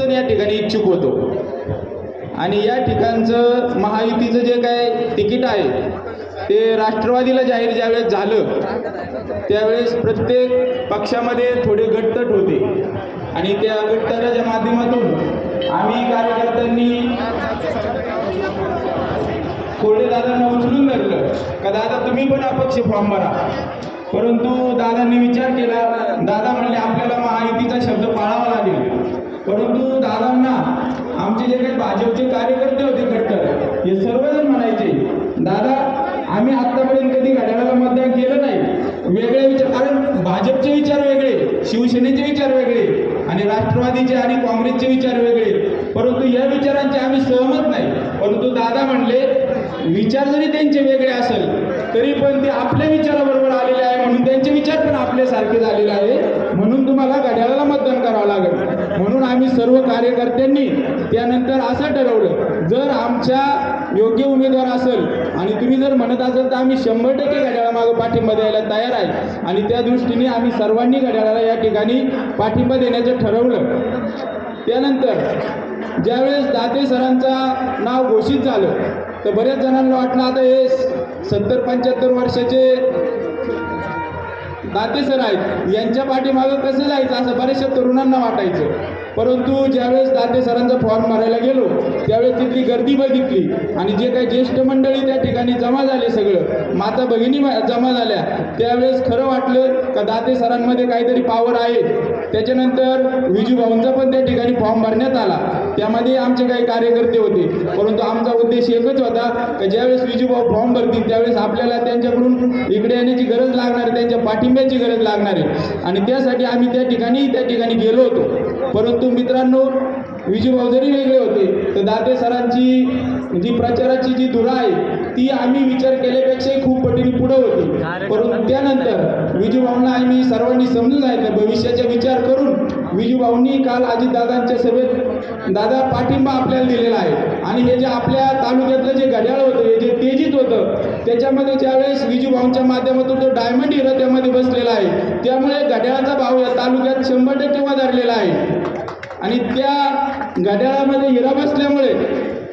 सर्वजण या ठिकाणी इच्छुक होतो. आणि या ठिकाणचं महायुतीचं जे काय तिकीट आहे ते राष्ट्रवादीला जाहीर ज्यावेळेस झालं त्यावेळेस प्रत्येक पक्षामध्ये थोडे गटतट होते. आणि त्या गटतटाच्या माध्यमातून आम्ही कार्यकर्त्यांनी थोडे दादांना उचलून धरलं का दादा तुम्ही पण अपक्ष फॉर्म भरा. परंतु दादांनी विचार केला दादा म्हणले आपल्याला महायुतीचा शब्द पाळावा लागेल. परंतु दादांना आमचे जे काही भाजपचे कार्यकर्ते होते कट्टर हे सर्वजण म्हणायचे दादा आम्ही आतापर्यंत कधी घड्याळाला मतदान केलं नाही. वेगळे विचार कारण भाजपचे विचार वेगळे शिवसेनेचे विचार वेगळे आणि राष्ट्रवादीचे आणि काँग्रेसचे विचार वेगळे. परंतु या विचारांचे आम्ही सहमत नाही. परंतु दादा म्हणले विचार जरी त्यांचे वेगळे असेल तरी पण ते आपल्या विचाराबरोबर आलेले आहे म्हणून त्यांचे विचार पण आपल्यासारखे झालेले आहे. म्हणून तुम्हाला घड्याळाला मतदान करावं लागेल. म्हणून आम्ही सर्व कार्यकर्त्यांनी त्यानंतर असं ठरवलं जर आमच्या योग्य उमेदवार असेल आणि तुम्ही जर म्हणत असाल तर आम्ही शंभर टक्के घड्याळामागं पाठिंबा द्यायला तयार आहे. आणि त्या दृष्टीने आम्ही सर्वांनी घड्याळाला या ठिकाणी पाठिंबा देण्याचं ठरवलं. त्यानंतर ज्यावेळेस दाते सरांचा नाव घोषित झालं तर बऱ्याच जणांना वाटलं आता हे सत्तर पंच्याहत्तर वर्षाचे दाते सर आहेत. यांच्या पाठीमागं कसं जायचं? असं बऱ्याचशा तरुणांना वाटायचं. परंतु ज्यावेळेस दाते सरांचा फॉर्म भरायला गेलो त्यावेळेस तिथली गर्दी बघितली आणि जे काही ज्येष्ठ मंडळी त्या ठिकाणी जमा झाले सगळं माता भगिनी जमा झाल्या. त्यावेळेस खरं वाटलं का दाते सरांमध्ये काहीतरी पावर आहे. त्याच्यानंतर विजूभाऊंचा पण त्या ठिकाणी फॉर्म भरण्यात आला. त्यामध्ये आमचे काही कार्यकर्ते होते. परंतु आमचा उद्देश एकच होता का ज्यावेळेस विजूभाऊ फॉर्म भरतील त्यावेळेस आपल्याला त्यांच्याकडून इकडे येण्याची गरज लागणार त्यांच्या पाठिंब्या पाठिंब्याची गरज लागणार आहे. आणि त्यासाठी आम्ही त्या ठिकाणी त्या ठिकाणी गेलो होतो. परंतु मित्रांनो विजू भाऊ जरी वेगळे होते तर दाते सरांची जी प्रचाराची जी धुरा आहे ती आम्ही विचार केल्यापेक्षाही खूप पटीने पुढे होती. परंतु त्यानंतर विजू भाऊंना आम्ही सर्वांनी समजून सांगितलं भविष्याचा विचार करून विजूभाऊंनी काल अजितदादांच्या सभेत दादा पाठिंबा आपल्याला दिलेला आहे. आणि हे जे आपल्या तालुक्यातलं जे घड्याळ होतं हे जे तेजीत होतं त्याच्यामध्ये ज्यावेळेस विजूभाऊंच्या माध्यमातून तो डायमंड हिरा त्यामध्ये बसलेला आहे त्यामुळे घड्याळाचा भाव या तालुक्यात शंभर टक्के वधारलेला आहे. आणि त्या घड्याळामध्ये हिरा बसल्यामुळे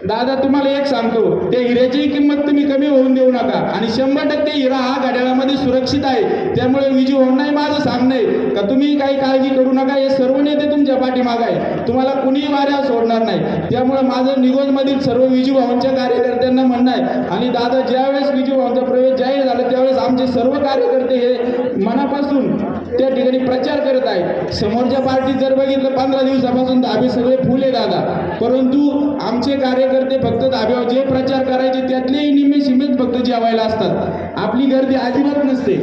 दादा तुम्हाला एक सांगतो त्या हिऱ्याचीही किंमत तुम्ही कमी होऊन देऊ नका. आणि शंभर टक्के हिरा हा घड्याळामध्ये सुरक्षित आहे. त्यामुळे विजू होणार माझं सांगणं. आहे का तुम्ही काही काळजी करू नका हे सर्व नेते तुमच्या पाठीमाग आहे. तुम्हाला कुणीही वाऱ्या सोडणार नाही. त्यामुळे माझं निगोजमधील सर्व विजू भावांच्या कार्यकर्त्यांना म्हणणं आहे. आणि दादा ज्यावेळेस विजू भावांचा प्रवेश जाहीर झाला त्यावेळेस आमचे सर्व कार्यकर्ते हे मनापासून त्या ठिकाणी प्रचार करत आहे समोरच्या पार्टीत जर बघितलं पंधरा दिवसापासून आम्ही सगळे फुले आहे दादा. परंतु आमचे कार्यकर्ते फक्त धाब्यावर जे प्रचार करायचे त्यातलेही निम्मे सीमित फक्त जेवायला असतात. आपली गर्दी अजिबात नसते.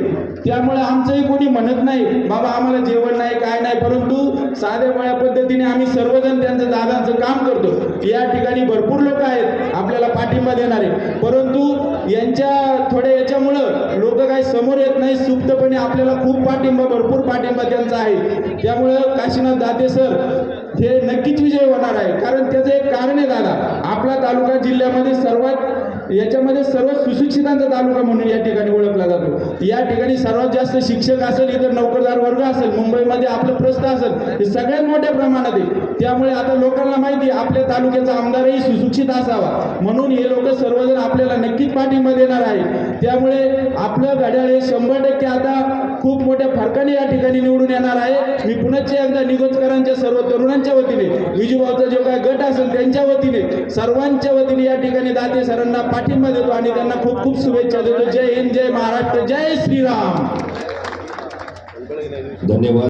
त्यामुळे आमचंही कोणी म्हणत नाही बाबा आम्हाला जेवण नाही काय नाही. परंतु साध्या पळ्या पद्धतीने आम्ही सर्वजण त्यांचं दादांचं काम करतो. या ठिकाणी भरपूर लोक आहेत आपल्याला पाठिंबा देणारे. परंतु यांच्या थोड्या याच्यामुळं लोक काही समोर येत नाही सुप्तपणे आपल्याला खूप पाठिंबा भरपूर पाठिंबा त्यांचा आहे. त्यामुळं काशीनाथ दाते सर हे नक्कीच विजय होणार आहे. कारण त्याचं एक कारण आहे दादा. आपला तालुका जिल्ह्यामध्ये सर्वात याच्यामध्ये सर्व सुशिक्षितांचा तालुका म्हणून या ठिकाणी ओळखला जातो. या ठिकाणी सर्वात जास्त शिक्षक असेल इतर नोकर जास्त असेल हे सगळ्यात मोठ्या प्रमाणात आहे. त्यामुळे आता लोकांना माहिती आहे आपल्या तालुक्याचा आमदारही सुशिक्षित असावा. म्हणून हे लोक सर्वजण आपल्याला नक्कीच पाठिंबा देणार आहे त्यामुळे आपलं घड्याळ हे शंभर टक्के आता खूप मोठ्या फरकाने या ठिकाणी निवडून येणार आहे. मी पुनश्च एकदा निगोजकरांच्या सर्व तरुणांच्या वतीने विजूभाऊचा जो काय गट असेल त्यांच्या वतीने सर्वांच्या वतीने या ठिकाणी दाते सरांना पाठिंबा देतो आणि त्यांना खूप खूप शुभेच्छा देतो. जय हिंद जय महाराष्ट्र जय श्रीराम. धन्यवाद.